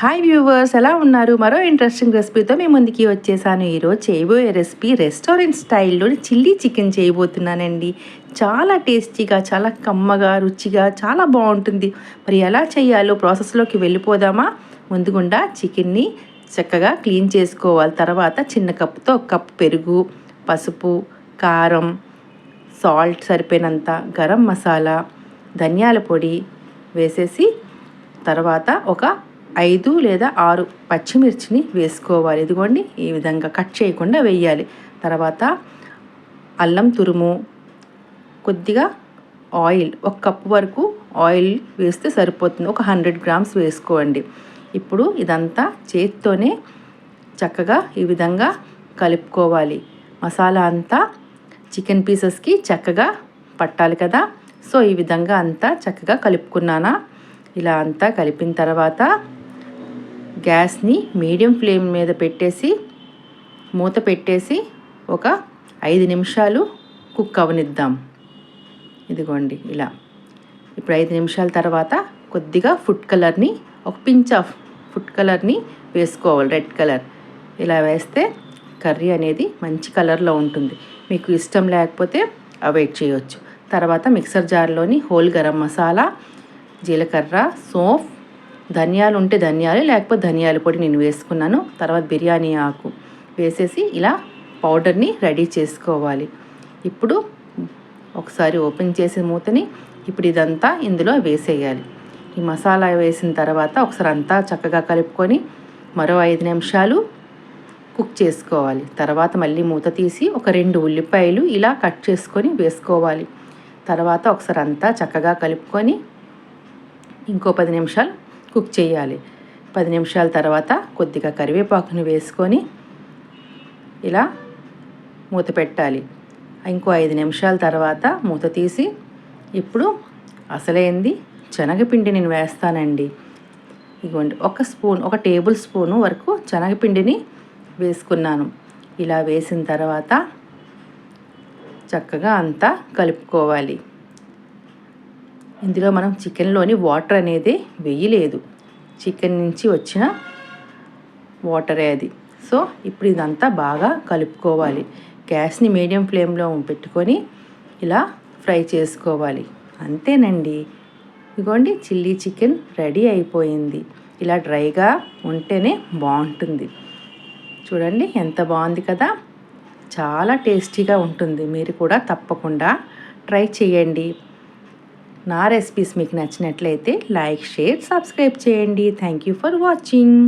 Hi viewers ఎలా ఉన్నారు? మరో ఇంట్రెస్టింగ్ రెసిపీతో మేము ముందుకి వచ్చేసాను. ఈరోజు చేయబోయే రెసిపీ రెస్టారెంట్ స్టైల్లో చిల్లీ చికెన్ చేయబోతున్నానండి. చాలా టేస్టీగా చాలా కమ్మగా రుచిగా చాలా బాగుంటుంది. మరి ఎలా చేయాలో ప్రాసెస్లోకి వెళ్ళిపోదామా? ముందుగుండా చికెన్ని చక్కగా క్లీన్ చేసుకోవాలి. తర్వాత చిన్న కప్పుతో ఒక కప్పు పెరుగు పసుపు కారం సాల్ట్ సరిపోయినంత గరం మసాలా ధనియాల పొడి వేసేసి తర్వాత ఒక ఐదు లేదా ఆరు పచ్చిమిర్చిని వేసుకోవాలి. ఇదిగోండి ఈ విధంగా కట్ చేయకుండా వేయాలి. తర్వాత అల్లం తురుము కొద్దిగా ఆయిల్ ఒక కప్పు వరకు ఆయిల్ వేస్తే సరిపోతుంది. ఒక హండ్రెడ్ గ్రామ్స్ వేసుకోండి. ఇప్పుడు ఇదంతా చేతితోనే చక్కగా ఈ విధంగా కలుపుకోవాలి. మసాలా అంతా చికెన్ పీసెస్కి చక్కగా పట్టాలి కదా. సో ఈ విధంగా అంతా చక్కగా కలుపుకున్నానా? ఇలా అంతా కలిపిన తర్వాత గ్యాస్ని మీడియం ఫ్లేమ్ మీద పెట్టేసి మూత పెట్టేసి ఒక ఐదు నిమిషాలు కుక్ అవనిద్దాం. ఇదిగోండి ఇలా. ఇప్పుడు ఐదు నిమిషాల తర్వాత కొద్దిగా ఫుడ్ కలర్ని ఒక పించ్ ఆఫ్ ఫుడ్ కలర్ని వేసుకోవాలి రెడ్ కలర్. ఇలా వేస్తే కర్రీ అనేది మంచి కలర్లో ఉంటుంది. మీకు ఇష్టం లేకపోతే అవాయిడ్ చేయవచ్చు తర్వాత మిక్సర్ జార్లోని హోల్ గరం మసాలా జీలకర్ర సోఫ్ ధనియాలు ఉంటే ధనియాలు లేకపోతే ధనియాల పొడి నేను వేసుకున్నాను. తర్వాత బిర్యానీ ఆకు వేసేసి ఇలా పౌడర్ని రెడీ చేసుకోవాలి. ఇప్పుడు ఒకసారి ఓపెన్ చేసిన మూతని ఇప్పుడు ఇదంతా ఇందులో వేసేయాలి. ఈ మసాలా వేసిన తర్వాత ఒకసారి అంతా చక్కగా కలుపుకొని మరో ఐదు నిమిషాలు కుక్ చేసుకోవాలి. తర్వాత మళ్ళీ మూత తీసి ఒక రెండు ఉల్లిపాయలు ఇలా కట్ చేసుకొని వేసుకోవాలి. తర్వాత ఒకసారి అంతా చక్కగా కలుపుకొని ఇంకో పది నిమిషాలు కుక్ చేయాలి. పది నిమిషాల తర్వాత కొద్దిగా కరివేపాకుని వేసుకొని ఇలా మూత పెట్టాలి. ఇంకో ఐదు నిమిషాల తర్వాత మూత తీసి ఇప్పుడు అసలైంది శనగపిండి నేను వేస్తానండి. ఇగోండి ఒక స్పూన్ ఒక టేబుల్ స్పూన్ వరకు శనగపిండిని వేసుకున్నాను. ఇలా వేసిన తర్వాత చక్కగా అంతా కలుపుకోవాలి. ఇందులో మనం చికెన్లోని వాటర్ అనేది వేయలేదు. చికెన్ నుంచి వచ్చిన వాటరే అది. సో ఇప్పుడు ఇదంతా బాగా కలుపుకోవాలి. గ్యాస్ని మీడియం ఫ్లేమ్లో పెట్టుకొని ఇలా ఫ్రై చేసుకోవాలి. అంతేనండి. ఇదిగోండి చిల్లీ చికెన్ రెడీ అయిపోయింది. ఇలా డ్రైగా ఉంటేనే బాగుంటుంది. చూడండి ఎంత బాగుంది కదా. చాలా టేస్టీగా ఉంటుంది. మీరు కూడా తప్పకుండా ట్రై చేయండి. నా రెసిపీస్ మీకు నచ్చినట్లయితే లైక్ షేర్ సబ్స్క్రైబ్ చేయండి. Thank you for watching